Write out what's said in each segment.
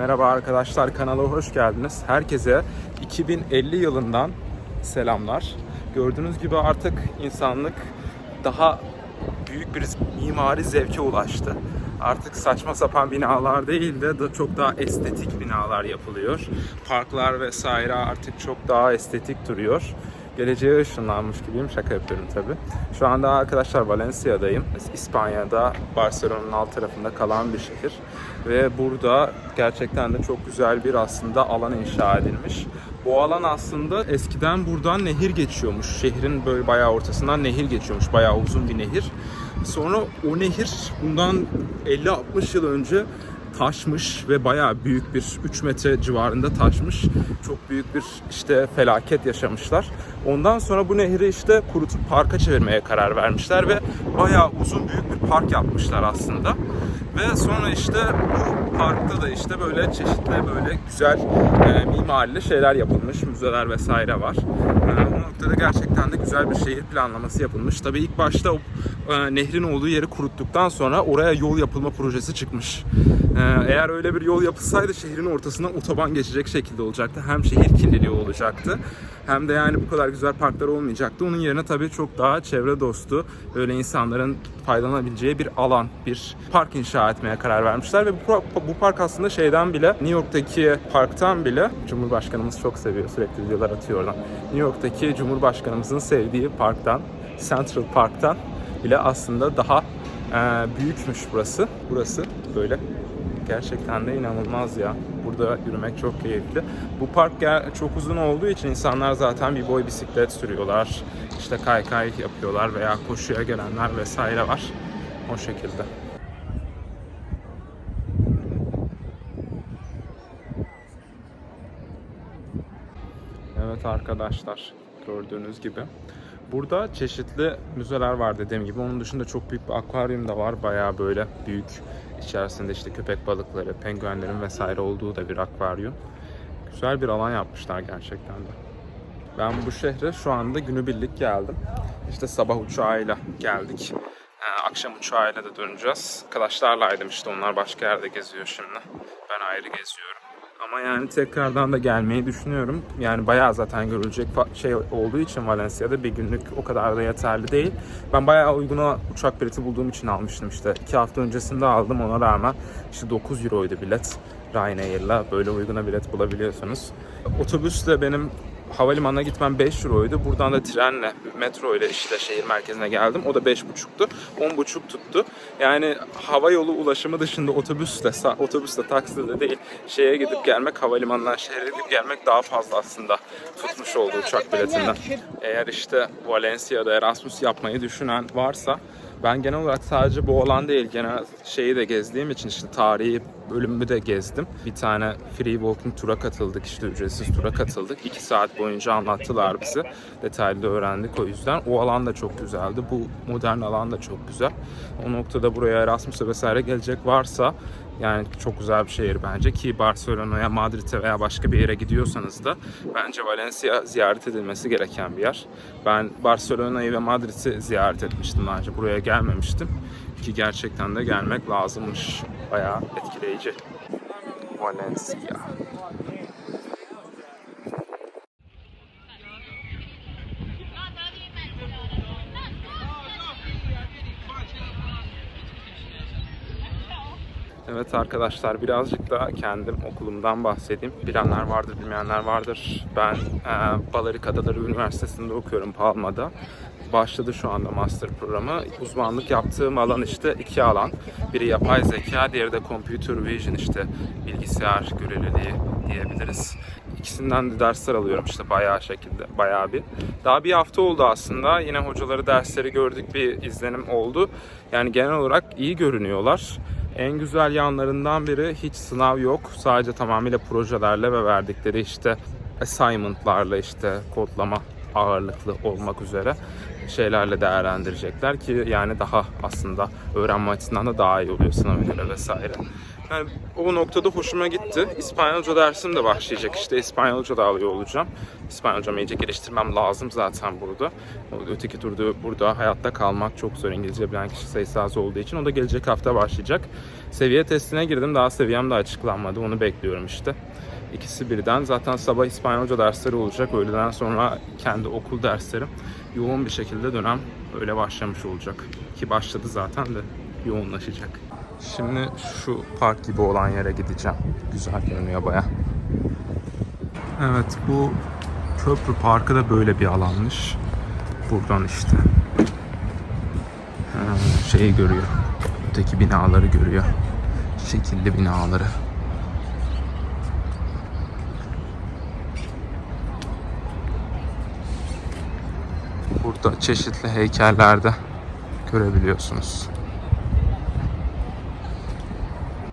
Merhaba arkadaşlar kanala hoş geldiniz. Herkese 2050 yılından selamlar. Gördüğünüz gibi artık insanlık daha büyük bir mimari zevke ulaştı. Artık saçma sapan binalar değil de çok daha estetik binalar yapılıyor. Parklar vesaire artık çok daha estetik duruyor. Geleceğe ışınlanmış gibiyim. Şaka yapıyorum tabi. Şu anda arkadaşlar Valencia'dayım. İspanya'da Barcelona'nın alt tarafında kalan bir şehir. Ve burada gerçekten de çok güzel bir aslında alan inşa edilmiş. Bu alan aslında eskiden buradan nehir geçiyormuş. Şehrin böyle bayağı ortasından nehir geçiyormuş. Bayağı uzun bir nehir. Sonra o nehir bundan 50-60 yıl önce taşmış ve bayağı büyük bir 3 metre civarında taşmış. Çok büyük bir işte felaket yaşamışlar. Ondan sonra bu nehri işte kurutup parka çevirmeye karar vermişler ve bayağı uzun büyük bir park yapmışlar aslında. Ve sonra işte bu parkta da işte böyle çeşitli böyle güzel e, mimarili şeyler yapılmış. Müzeler vesaire var. E, noktada gerçekten de güzel bir şehir planlaması yapılmış. Tabii ilk başta e, nehrin olduğu yeri kuruttuktan sonra oraya yol yapılma projesi çıkmış. E, eğer öyle bir yol yapılsaydı şehrin ortasından otoban geçecek şekilde olacaktı. Hem şehir kirliliği olacaktı hem de yani bu kadar güzel parklar olmayacaktı. Onun yerine tabii çok daha çevre dostu, böyle insanların faydalanabileceği bir alan, bir park inşa etmeye karar vermişler ve bu, bu park aslında şeyden bile New York'taki parktan bile Cumhurbaşkanımız çok seviyor sürekli videolar atıyor oradan. New York'taki Cumhurbaşkanımızın sevdiği parktan, Central Park'tan bile aslında daha e, büyükmüş burası. Burası böyle Gerçekten de inanılmaz ya. Burada yürümek çok keyifli. Bu park çok uzun olduğu için insanlar zaten bir boy bisiklet sürüyorlar. İşte kaykay yapıyorlar veya koşuya gelenler vesaire var. O şekilde. Evet arkadaşlar gördüğünüz gibi. Burada çeşitli müzeler var dediğim gibi. Onun dışında çok büyük bir akvaryum da var. Bayağı böyle büyük. İçerisinde işte köpek balıkları, penguenlerin vesaire olduğu da bir akvaryum. Güzel bir alan yapmışlar gerçekten de. Ben bu şehre şu anda günübirlik geldim. İşte sabah uçağıyla geldik. Ee, akşam uçağıyla da döneceğiz. Arkadaşlarlaydım işte onlar başka yerde geziyor şimdi. Ben ayrı geziyorum. Ama yani tekrardan da gelmeyi düşünüyorum. Yani bayağı zaten görülecek şey olduğu için Valencia'da bir günlük o kadar da yeterli değil. Ben bayağı uyguna uçak bileti bulduğum için almıştım işte. iki hafta öncesinde aldım ona rağmen işte 9 euroydu bilet. Ryanair'la böyle uyguna bilet bulabiliyorsunuz. Otobüsle benim havalimanına gitmem 5 euroydu. Buradan da trenle, metro ile işte şehir merkezine geldim. O da 5,5'tu. 10,5 tuttu. Yani hava yolu ulaşımı dışında otobüsle, otobüsle, taksiyle değil şeye gidip gelmek, havalimanından şehre gidip gelmek daha fazla aslında tutmuş oldu uçak biletinden. Eğer işte Valencia'da Erasmus yapmayı düşünen varsa ben genel olarak sadece bu alan değil, genel şeyi de gezdiğim için işte tarihi bölümü de gezdim. Bir tane free walking tura katıldık, işte ücretsiz tura katıldık. İki saat boyunca anlattılar bizi. Detaylı öğrendik o yüzden. O alan da çok güzeldi. Bu modern alan da çok güzel. O noktada buraya Erasmus'a vesaire gelecek varsa yani çok güzel bir şehir bence ki Barcelona'ya, Madrid'e veya başka bir yere gidiyorsanız da bence Valencia ziyaret edilmesi gereken bir yer. Ben Barcelona'yı ve Madrid'i ziyaret etmiştim daha. Buraya gelmemiştim ki gerçekten de gelmek lazımmış. Bayağı etkileyici. Valencia. Evet arkadaşlar birazcık da kendim okulumdan bahsedeyim. Bilenler vardır, bilmeyenler vardır. Ben e, Balerik Adaları Üniversitesi'nde okuyorum Palma'da. Başladı şu anda master programı. Uzmanlık yaptığım alan işte iki alan. Biri yapay zeka, diğeri de computer vision işte bilgisayar görevliliği diyebiliriz. İkisinden de dersler alıyorum işte bayağı şekilde, bayağı bir. Daha bir hafta oldu aslında. Yine hocaları dersleri gördük bir izlenim oldu. Yani genel olarak iyi görünüyorlar. En güzel yanlarından biri hiç sınav yok. Sadece tamamıyla projelerle ve verdikleri işte assignment'larla işte kodlama ağırlıklı olmak üzere şeylerle değerlendirecekler ki yani daha aslında öğrenme açısından da daha iyi oluyor sınava göre vesaire. Yani o noktada hoşuma gitti. İspanyolca dersim de başlayacak. İşte İspanyolca da alıyor olacağım. İspanyolcamı iyice geliştirmem lazım zaten burada. Öteki turda burada hayatta kalmak çok zor. İngilizce bilen kişi sayısı az olduğu için. O da gelecek hafta başlayacak. Seviye testine girdim. Daha seviyem de açıklanmadı. Onu bekliyorum işte. İkisi birden. Zaten sabah İspanyolca dersleri olacak. Öğleden sonra kendi okul derslerim. Yoğun bir şekilde dönem öyle başlamış olacak. Ki başladı zaten de yoğunlaşacak. Şimdi şu park gibi olan yere gideceğim. Güzel görünüyor baya. Evet bu köprü parkı da böyle bir alanmış. Buradan işte şeyi görüyor. Öteki binaları görüyor. Şekilli binaları. Burada çeşitli heykellerde görebiliyorsunuz.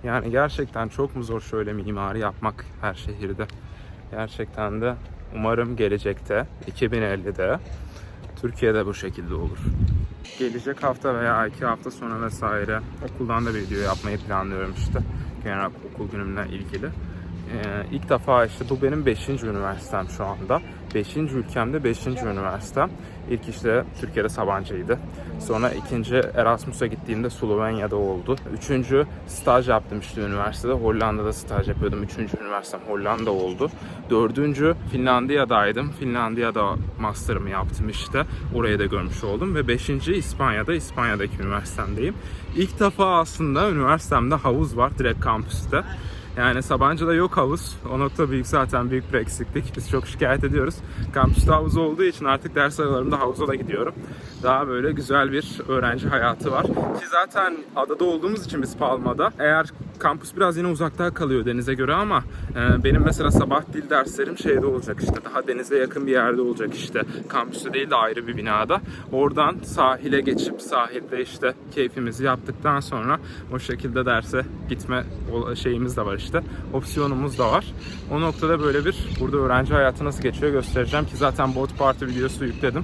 Yani gerçekten çok mu zor şöyle mimari yapmak her şehirde? Gerçekten de umarım gelecekte 2050'de Türkiye'de bu şekilde olur. Gelecek hafta veya iki hafta sonra vesaire okuldan da bir video yapmayı planlıyorum işte. Genel okul günümle ilgili. Ee, ilk defa işte bu benim 5. üniversitem şu anda. 5. ülkemde 5. üniversitem. İlk işte Türkiye'de Sabancı'ydı. Sonra ikinci Erasmus'a gittiğimde Slovenya'da oldu. Üçüncü staj yaptım işte üniversitede. Hollanda'da staj yapıyordum. Üçüncü üniversitem Hollanda oldu. Dördüncü Finlandiya'daydım. Finlandiya'da master'ımı yaptım işte. Orayı da görmüş oldum. Ve beşinci İspanya'da. İspanya'daki üniversitemdeyim. İlk defa aslında üniversitemde havuz var direkt kampüste. Yani Sabancı'da yok havuz. O nokta büyük zaten büyük bir eksiklik. Biz çok şikayet ediyoruz. Kampüste havuz olduğu için artık ders aralarında havuza da gidiyorum. Daha böyle güzel bir öğrenci hayatı var. Ki zaten adada olduğumuz için biz Palma'da. Eğer kampüs biraz yine uzakta kalıyor denize göre ama e, benim mesela sabah dil derslerim şeyde olacak işte daha denize yakın bir yerde olacak işte kampüste değil de ayrı bir binada. Oradan sahile geçip sahilde işte keyfimizi yaptıktan sonra o şekilde derse gitme şeyimiz de var işte. Opsiyonumuz da var. O noktada böyle bir burada öğrenci hayatı nasıl geçiyor göstereceğim ki zaten bot party videosu yükledim.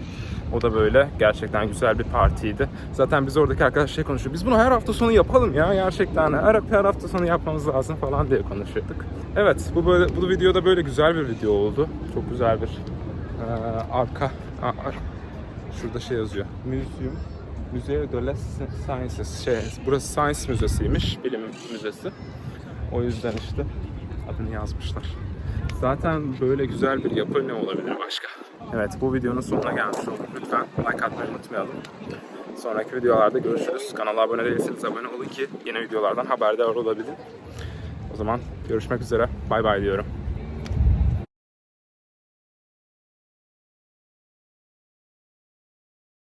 O da böyle gerçekten güzel bir partiydi. Zaten biz oradaki arkadaşlar şey konuşuyor. Biz bunu her hafta sonu yapalım ya gerçekten. Her, her hafta sonu yapmamız lazım falan diye konuşuyorduk. Evet bu böyle bu videoda böyle güzel bir video oldu. Çok güzel bir eee, arka a- a- şurada şey yazıyor. Museum Museo de Sciences. Şey, burası Science Müzesi'ymiş. Bilim Müzesi. O yüzden işte adını yazmışlar. Zaten böyle güzel bir yapı ne olabilir başka? Evet bu videonun sonuna gelmiş olduk. Lütfen like atmayı unutmayalım. Sonraki videolarda görüşürüz. Kanala abone değilseniz abone olun ki yeni videolardan haberdar olabilin. O zaman görüşmek üzere. Bay bay diyorum.